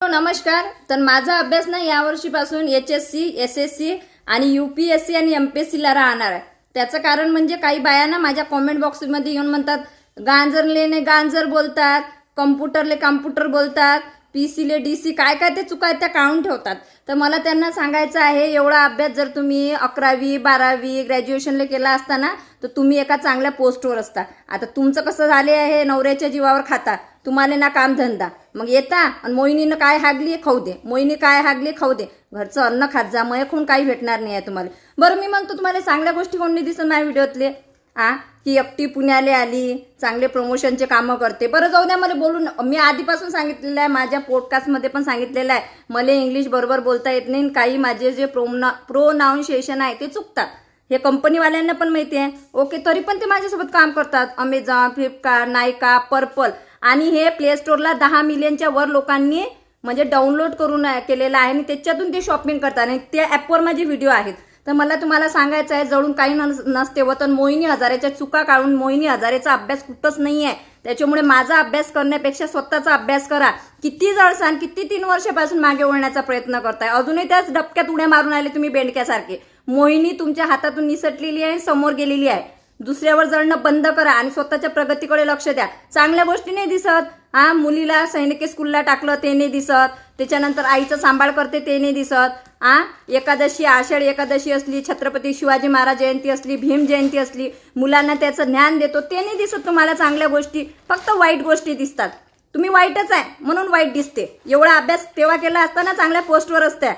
नमस्कार. तर माझा अभ्यास ना यावर्षीपासून H S C S S C आणि यू पी एस सी आणि एम पी एस सीला राहणार आहे. त्याचं कारण म्हणजे काही बाया ना माझ्या कॉमेंट बॉक्समध्ये येऊन म्हणतात गांजरलेने गांजर बोलतात कम्प्युटरले कम्प्युटर बोलतात. पीसीले डीसी काय काय ते चुका आहेत त्या काढून ठेवतात. तर मला त्यांना सांगायचं आहे एवढा अभ्यास जर तुम्ही अकरावी बारावी ग्रॅज्युएशनला केला असताना तर तुम्ही एका चांगल्या पोस्टवर असता. आता तुमचं कसं झाले आहे नवऱ्याच्या जीवावर खाता. तुम्हाला ना कामधंदा. मग येता आणि मोहिनीनं काय हागली खाऊ दे. मोहिनी काय हागली खाऊ दे. घरचं अन्न खात जा मयखून काही भेटणार नाही आहे तुम्हाला. बरं मी म्हणतो तुम्हाला चांगल्या गोष्टी कोणी दिसत माझ्या व्हिडिओतले. आ की एकटी पुण्याले आली चांगले प्रमोशनचे कामं करते. बरं जाऊ द्या मला बोलून मी आधीपासून सांगितलेलं आहे माझ्या पॉडकास्टमध्ये पण सांगितलेलं आहे. मला इंग्लिश बरोबर बोलता येत नाही काही माझे जे प्रोना प्रोनाऊन्सिएशन आहे ते चुकतात. हे कंपनीवाल्यांना पण माहिती आहे. ओके तरी पण ते माझ्यासोबत काम करतात. अमेझॉन फ्लिपकार्ट नायका पर्पल आणि हे प्ले स्टोअरला दहा मिलियनच्या वर लोकांनी म्हणजे डाउनलोड करून केलेलं आहे आणि त्याच्यातून ते शॉपिंग करतात. आणि त्या ॲपवर माझे व्हिडिओ आहेत. तर मला तुम्हाला सांगायचं आहे जळून काही नस- नसते व तर मोहिनी हजारेच्या चुका काढून मोहिनी हजारेचा अभ्यास कुठंच नाही आहे त्याच्यामुळे माझा अभ्यास करण्यापेक्षा स्वतःचा अभ्यास करा. किती जळसान किती तीन वर्षापासून मागे वळण्याचा प्रयत्न करताय. अजूनही त्याच डबक्यात उड्या मारून आले तुम्ही बेंडक्यासारखे. मोहिनी तुमच्या हातातून निसटलेली आहे समोर गेलेली आहे. दुसऱ्यावर जळणं बंद करा आणि स्वतःच्या प्रगतीकडे लक्ष द्या. चांगल्या गोष्टी नाही दिसत. हा मुलीला सैनिकी स्कूलला टाकलं ते नाही दिसत. त्याच्यानंतर आईचं सांभाळ करते ते नाही दिसत. आ? एकादशी आषाढ एकादशी असली छत्रपती शिवाजी महाराज जयंती असली भीम जयंती असली मुलांना त्याचं ज्ञान देतो ते नाही दिसत तुम्हाला चांगल्या गोष्टी फक्त वाईट गोष्टी दिसतात. तुम्ही वाईटच आहे म्हणून वाईट दिसते. एवढा अभ्यास तेव्हा केला असताना चांगल्या पोस्टवर असत्या.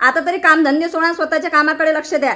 आता तरी कामधंदे सोडा स्वतःच्या कामाकडे लक्ष द्या.